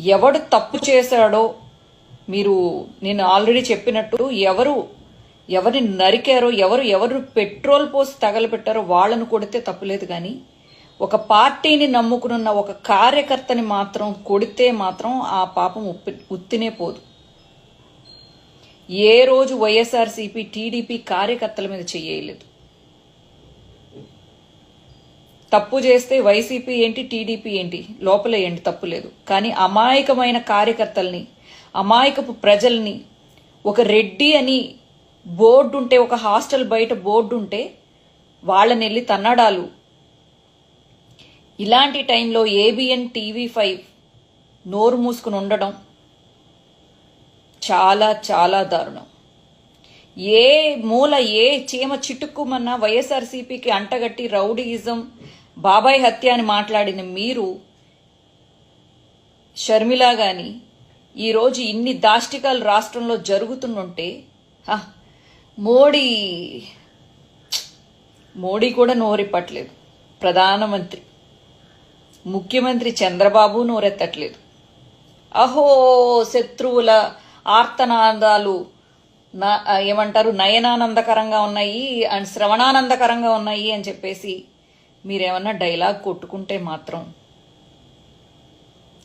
ఎవడు తప్పు చేశాడో మీరు నేను ఆల్రెడీ చెప్పినట్టు ఎవరు ఎవరిని నరికారో ఎవరు ఎవరు పెట్రోల్ పోసి తగలబెట్టారో వాళ్ళను కొడితే తప్పులేదు కానీ ఒక పార్టీని నమ్ముకునున్న ఒక కార్యకర్తని మాత్రం కొడితే మాత్రం ఆ పాపం ఉప్పి ఉత్తినే పోదు. ఏ రోజు వైఎస్ఆర్సీపీ టీడీపీ కార్యకర్తల మీద చేయలేదు తప్పు చేస్తే వైసీపీ ఏంటి టీడీపీ ఏంటి? లోపలేయండి తప్పు లేదు. కానీ అమాయకమైన కార్యకర్తల్ని అమాయకపు ప్రజల్ని ఒక రెడ్డి అని బోర్డు ఉంటే ఒక హాస్టల్ బయట బోర్డు ఉంటే వాళ్ళని వెళ్ళి తన్నడాలు. ఇలాంటి టైంలో ఏబిఎన్ టీవీ ఫైవ్ నోరు మూసుకుని ఉండడం చాలా చాలా దారుణం. ఏ మూల ఏ చీమ చిటుక్కుమన్నా వైఎస్ఆర్సీపీకి అంటగట్టి రౌడీయిజం బాబాయ్ హత్య అని మాట్లాడిన మీరు షర్మిల గాని ఈరోజు ఇన్ని దాష్టికాలు రాష్ట్రంలో జరుగుతుంటే హ, మోడీ మోడీ కూడా నోరెప్పట్లేదు ప్రధానమంత్రి ముఖ్యమంత్రి చంద్రబాబు నోరెత్తట్లేదు. అహో శత్రువుల ఆర్తనాదాలు నా- ఏమంటారు నయనానందకరంగా ఉన్నాయి అండ్ శ్రవణానందకరంగా ఉన్నాయి అని చెప్పేసి మీరేమన్నా డైలాగ్ కొట్టుకుంటే మాత్రం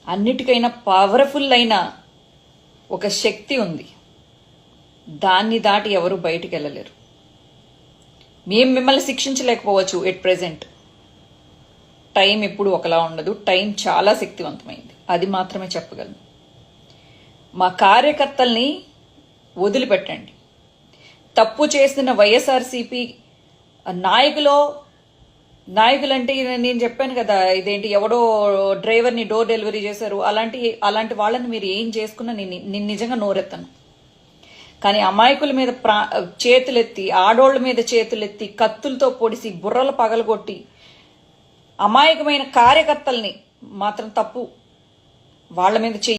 అన్నిటికైనా పవర్ఫుల్ అయిన ఒక శక్తి ఉంది. దాన్ని దాటి ఎవరు బయటికి వెళ్ళలేరు. మేము మిమ్మల్ని శిక్షించలేకపోవచ్చు ఎట్ ప్రెజెంట్ టైం ఎప్పుడు ఒకలా ఉండదు. టైం చాలా శక్తివంతమైంది. అది మాత్రమే చెప్పగలను. మా కార్యకర్తల్ని వదిలిపెట్టండి. తప్పు చేసిన వైఎస్ఆర్సీపీ నాయకులో నాయకులంటే నేను చెప్పాను కదా ఇదేంటి ఎవడో డ్రైవర్ని డోర్ డెలివరీ చేశారు అలాంటి అలాంటి వాళ్ళని మీరు ఏం చేసుకున్నా నేను నేను నిజంగా నోరెత్తాను. కానీ అమాయకుల మీద ప్రా చేతులెత్తి ఆడోళ్ళ మీద చేతులెత్తి కత్తులతో పొడిసి బుర్రలు పగలగొట్టి అమాయకమైన కార్యకర్తల్ని మాత్రం తప్పు వాళ్ళ మీద చెయ్యి